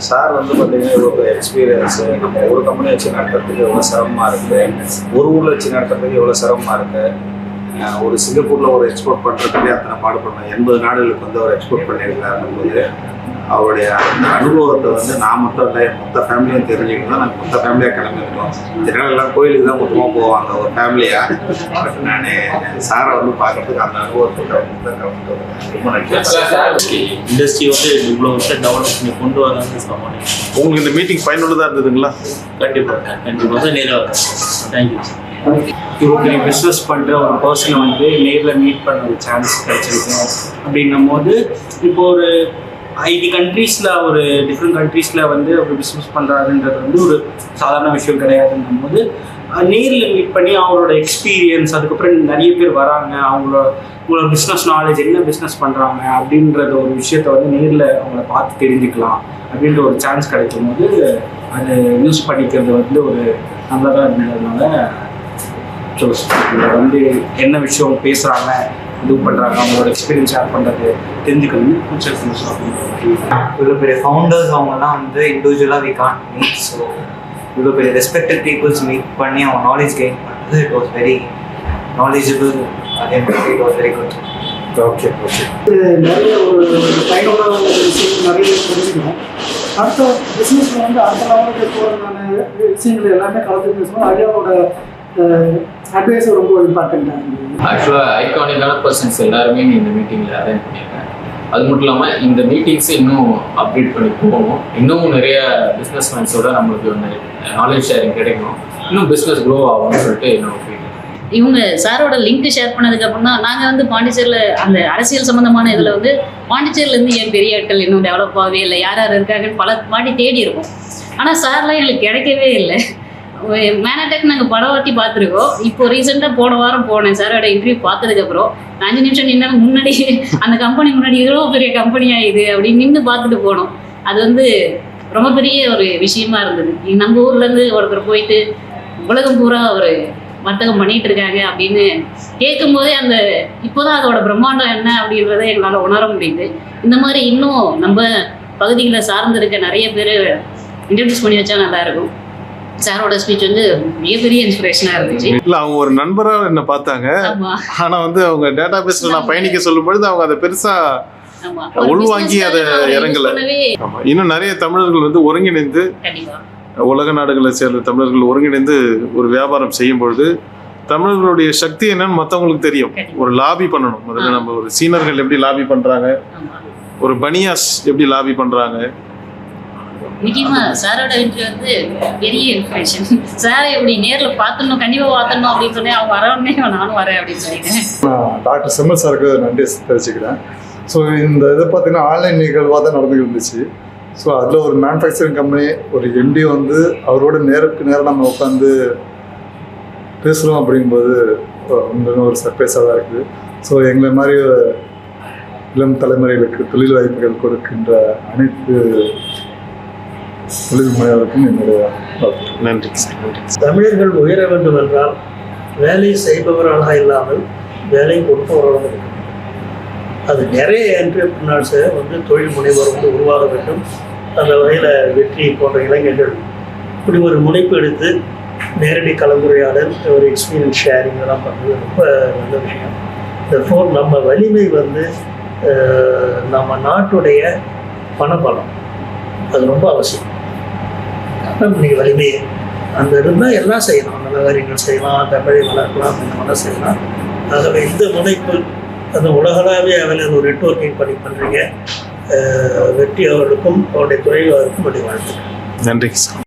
Sir வந்து பார்த்தீங்கன்னா இவ்வளோ எக்ஸ்பீரியன்ஸு நம்ம ஒரு கம்பெனி வச்சு நடத்துறதுக்கு எவ்வளோ சிரமமாக இருக்குது ஒரு ஊரில் வச்சு நடத்துறதுக்கு எவ்வளோ சிரமமாக இருக்குது ஒரு சிங்கப்பூரில் ஒரு எக்ஸ்போர்ட் பண்ணுறதுக்கு அத்தனை பாடு எண்பது நாடுகளுக்கு வந்து அவர் எக்ஸ்போர்ட் பண்ணியிருக்காருன்னும் போது அவருடைய அந்த அனுபவத்தை வந்து நான் மட்டும் இல்லை மொத்த ஃபேமிலியும் தெரிஞ்சுக்கணும் நாங்கள் மொத்த ஃபேமிலியாக கிளம்பிருக்கோம் இதனால எல்லாம் கோயிலுக்கு தான் மொத்தமாக போவாங்க ஒரு ஃபேமிலியாக பட் நான் சாரை வந்து பார்க்கறதுக்கு அந்த அனுபவத்தை. ரொம்ப நன்றி. இண்டஸ்ட்ரி வந்து இவ்வளோ வருஷம் டெவலப் பண்ணி கொண்டு வராங்க உங்களுக்கு இந்த மீட்டிங் பயனுள்ளதாக இருந்ததுங்களா? கண்டிப்பாக கண்டிப்பாக தான் நேராக தேங்க்யூ இவ்வளோ பிஸ்னஸ் பண்ணுற ஒரு பர்சனை வந்து நேரில் மீட் பண்ண ஒரு சான்ஸ் கிடைச்சிருக்கு. அப்படின்னும் போது இப்போ ஒரு ஐடி கண்ட்ரீஸில் ஒரு டிஃப்ரெண்ட் கண்ட்ரீஸில் வந்து ஒரு பிஸ்னஸ் பண்ணுறாருன்றது வந்து ஒரு சாதாரண விஷயம் கிடையாதுன்னும் போது நேரில் மீட் பண்ணி அவங்களோட எக்ஸ்பீரியன்ஸ் அதுக்கப்புறம் நிறைய பேர் வராங்க அவங்களோட உங்களோட பிஸ்னஸ் நாலேஜ் என்ன பிஸ்னஸ் பண்ணுறாங்க அப்படின்றத ஒரு விஷயத்த வந்து நேரில் அவங்கள பார்த்து தெரிஞ்சுக்கலாம் அப்படின்ற ஒரு சான்ஸ் கிடைக்கும் போது அதை யூஸ் பண்ணிக்கிறது வந்து ஒரு நல்லதாக இருந்ததுனால சூஸ் வந்து என்ன விஷயம் பேசுகிறாங்க இது பண்ணுறாங்க அவங்களோட எக்ஸ்பீரியன்ஸ் ஷேர் பண்ணுறது தெரிஞ்சுக்கணும்னு ஃபியூச்சர் இவ்வளோ பெரிய ஃபவுண்டர்ஸ் அவங்கலாம் வந்து இண்டிவிஜுவலாக வி கான் மீட் ஸோ இவ்வளோ பெரிய ரெஸ்பெக்டட் பீப்புள்ஸ் மீட் பண்ணி அவங்க நாலேஜ் கெயின் பண்ணுறது இட் வாஸ் வெரி நாலேஜபிள் அதே மாதிரி it was very good okay okay நிறைய ஒரு பயனுள்ள ஒரு விஷயம் நிறைய தெரிஞ்சுக்கணும். அடுத்த பிஸ்னஸில் வந்து அடுத்த லெவலுக்கு போகிறதுனால விஷயங்கள் எல்லாமே கலந்து பேசணும் ஐயாவோட அட்வைஸ் ரொம்ப இம்பார்ட்டண்ட்டாக இருந்தது ஆக்சுவலாக ஐகானிக்கான பர்சன்ஸ் எல்லாருமே இந்த மீட்டிங்கில் அரேஞ்ச் பண்ணியிருக்கேன். அது மட்டும் இல்லாமல் இந்த மீட்டிங்ஸை இன்னும் அப்டேட் பண்ணி போகணும் இன்னும் நிறைய பிஸ்னஸ் மேன்ஸோட நம்மளுக்கு வந்து நாலேஜ் ஷேரிங் கிடைக்கணும் இன்னும் பிஸ்னஸ் க்ரோ ஆகும்னு சொல்லிட்டு என்னோட இவங்க சாரோட லிங்க் ஷேர் பண்ணதுக்கு அப்புறம் தான் நாங்கள் வந்து பாண்டிச்சேரியில் அந்த அரசியல் சம்மந்தமான இதில் வந்து பாண்டிச்சேரியிலேருந்து ஏன் பெரிய ஆட்கள் இன்னும் டெவலப் ஆகவே இல்லை யார் யார் இருக்காங்கன்னு பல வாட்டி தேடி இருக்கோம். ஆனால் சார்லாம் எங்களுக்கு கிடைக்கவே இல்லை. மேனடெக் நாங்கள் படம் வாட்டி பார்த்துருக்கோம். இப்போ ரீசெண்டாக போன வாரம் போனேன் சாரோட இன்டர்வியூ பார்த்ததுக்கப்புறம் அஞ்சு நிமிஷம் நின்று முன்னாடி அந்த கம்பெனி முன்னாடி இவ்வளோ பெரிய கம்பெனியாக இது அப்படின்னு நின்று பார்த்துட்டு போனோம். அது வந்து ரொம்ப பெரிய ஒரு விஷயமா இருந்தது. நம்ம ஊர்லேருந்து ஒருத்தர் போயிட்டு உலகம் பூரா ஒரு வர்த்தகம் பண்ணிட்டு இருக்காங்க அப்படின்னு கேட்கும்போதே அந்த இப்போதான் அதோட பிரம்மாண்டம் என்ன அப்படின்றத எங்களால் உணர முடியுது. இந்த மாதிரி இன்னும் நம்ம பகுதிகளை சார்ந்து இருக்க நிறைய பேர் இன்ட்ரடியூஸ் பண்ணி வச்சா நல்லா இருக்கும் சாரோட ஸ்பீச் வந்து மிகப்பெரிய இன்ஸ்பிரேஷனாக இருந்துச்சு. இல்ல அவங்க ஒரு நண்பரா என்ன பார்த்தாங்க. ஆனா வந்து அவங்க டேட்டா பேஸ்ல நான் பயணிக்க சொல்லும் பொழுது அவங்க அதை பெருசா உள்வாங்கி அதை இறங்கல. இன்னும் நிறைய தமிழர்கள் வந்து ஒருங்கிணைந்து கண்டிப்பா. உலக நாடுகளை சேர்ந்த தமிழர்கள் ஒருங்கிணைந்து ஒரு வியாபாரம் செய்யும் பொழுது தமிழர்களுடைய சக்தி என்னன்னு மற்றவங்களுக்கு தெரியும். ஒரு லாபி பண்ணணும். முதல்ல நம்ம ஒரு சீனர்கள் எப்படி லாபி பண்றாங்க? ஒரு பனியாஸ் எப்படி லாபி பண்றாங்க? முக்கியமா சாரோட இன்டர்வியூ வந்து பெரிய இன்ஃபர்மேஷன் சாரை இப்படி நேர்ல பார்த்துடணும் கண்டிப்பா பார்த்துடணும் அப்படின்னு சொல்லி அவங்க வரவுடனே நானும் வரேன் அப்படின்னு சொல்லிட்டேன். நான் டாக்டர் செம்மல் சாருக்கு நன்றி தெரிவிச்சுக்கிறேன். ஸோ இந்த இது பார்த்தீங்கன்னா ஆன்லைன் நிகழ்வாக தான் நடந்துக்கிட்டு இருந்துச்சு. ஸோ அதில் ஒரு மேனுஃபேக்சரிங் கம்பெனி ஒரு எம்டி வந்து அவரோட நேருக்கு நேரம் நம்ம உட்காந்து பேசுகிறோம் அப்படிங்கும்போது உண்மையுமே ஒரு சர்ப்ரைஸாக தான் இருக்குது. ஸோ எங்களை மாதிரி இளம் தலைமுறைகளுக்கு தொழில் வாய்ப்புகள் கொடுக்கின்ற அனைத்து தொழில் முனைவருக்கும் என்னுடைய. நன்றி சார் நன்றி. தமிழர்கள் உயர வேண்டும் என்றால் வேலை செய்பவர்களாக இல்லாமல் வேலை கொடுப்பவர்களாக வேண்டும். அது நிறைய என்டர்பிரினர்ஸை வந்து தொழில் முனைவர் வந்து உருவாக வேண்டும். அந்த வகையில் வெற்றி போன்ற இளைஞர்கள் இப்படி ஒரு முனைப்பு எடுத்து நேரடி கலந்துரையாடல் ஒரு எக்ஸ்பீரியன்ஸ் ஷேரிங் இதெல்லாம் பண்ணுறது ரொம்ப நல்ல விஷயம். ஃபோர் நம்ம வலிமை வந்து நம்ம நாட்டுடைய பணபலம். அது ரொம்ப அவசியம். நீ இன்னைக்கு வலிமையே. அந்த இருந்தால் எல்லாம் செய்யலாம். நல்ல காரியங்கள் செய்யலாம். தமிழை வளர்க்கலாம். இந்த மாதிரி செய்யலாம். ஆகவே இந்த முனைப்பு அந்த உலகளாவிய அவளை ஒரு நெட்ஒர்க்கிங் பண்ணி பண்ணுறீங்க வெற்றி அவர்களுக்கும் அவருடைய துறைவாருக்கும் அப்படி வாழ்த்துக்கள். நன்றி சார்.